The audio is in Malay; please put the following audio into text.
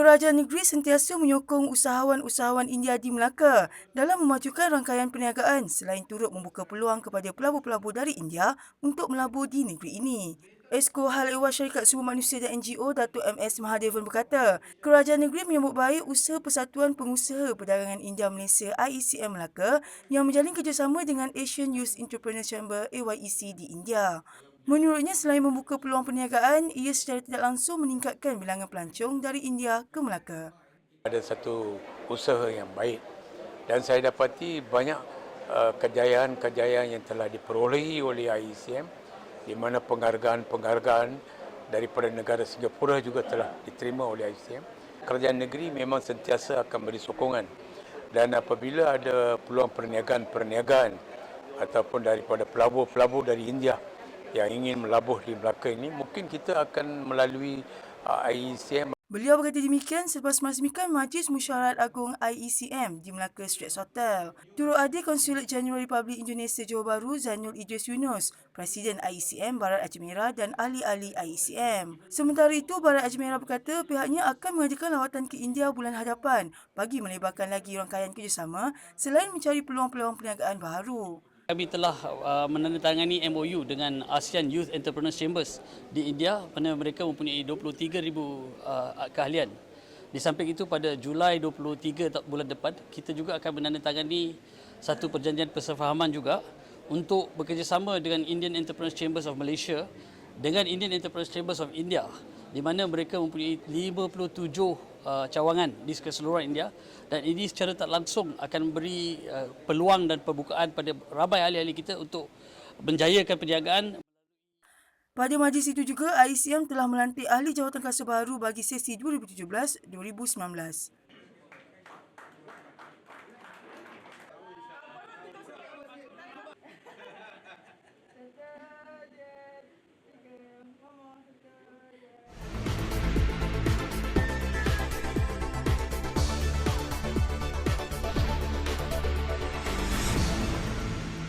Kerajaan negeri sentiasa menyokong usahawan-usahawan India di Melaka dalam memajukan rangkaian perniagaan selain turut membuka peluang kepada pelabur-pelabur dari India untuk melabur di negeri ini. Esko Hal Ehwal Syarikat Sumber Manusia dan NGO Datuk MS Mahadevan berkata, kerajaan negeri menyambut baik usaha Persatuan Pengusaha Perdagangan India Malaysia IECM Melaka yang menjalin kerjasama dengan Asian Youth Entrepreneur Chamber AYEC di India. Menurutnya, selain membuka peluang perniagaan, ia secara tidak langsung meningkatkan bilangan pelancong dari India ke Melaka. ada satu usaha yang baik dan saya dapati banyak uh, kejayaan-kejayaan yang telah diperolehi oleh IECM di mana penghargaan-penghargaan daripada negara Singapura juga telah diterima oleh IECM. Kerajaan negeri memang sentiasa akan beri sokongan dan apabila ada peluang perniagaan-perniagaan ataupun daripada pelabur-pelabur dari India yang ingin melabuh di Melaka ini mungkin kita akan melalui uh, IECM Beliau berkata demikian selepas merasmikan Majlis Musyawarat Agung IECM di Melaka Straits Hotel. Turut ada Konsulat Jenderal Republik Indonesia Johor Bahru Zainul Idris Yunus, Presiden IECM Barat Aceh Merah dan ahli-ahli IECM. Sementara itu, Barat Aceh Merah berkata pihaknya akan mengadakan lawatan ke India bulan hadapan bagi melebarkan lagi rangkaian kerjasama selain mencari peluang-peluang perniagaan baru. Kami telah uh, menandatangani MOU dengan ASEAN Youth Entrepreneurs Chambers di India mana mereka mempunyai 23,000 uh, keahlian. Di samping itu pada Julai 23 ta- bulan depan kita juga akan menandatangani satu perjanjian persefahaman juga untuk bekerjasama dengan Indian Entrepreneurs Chambers of Malaysia dengan Indian Entrepreneurs Chambers of India di mana mereka mempunyai 57 uh, cawangan di keseluruhan India dan ini secara tak langsung akan memberi uh, peluang dan pembukaan pada ramai ahli-ahli kita untuk menjayakan perniagaan Pada majlis itu juga, IECM telah melantik ahli jawatan kuasa baru bagi sesi 2017-2019.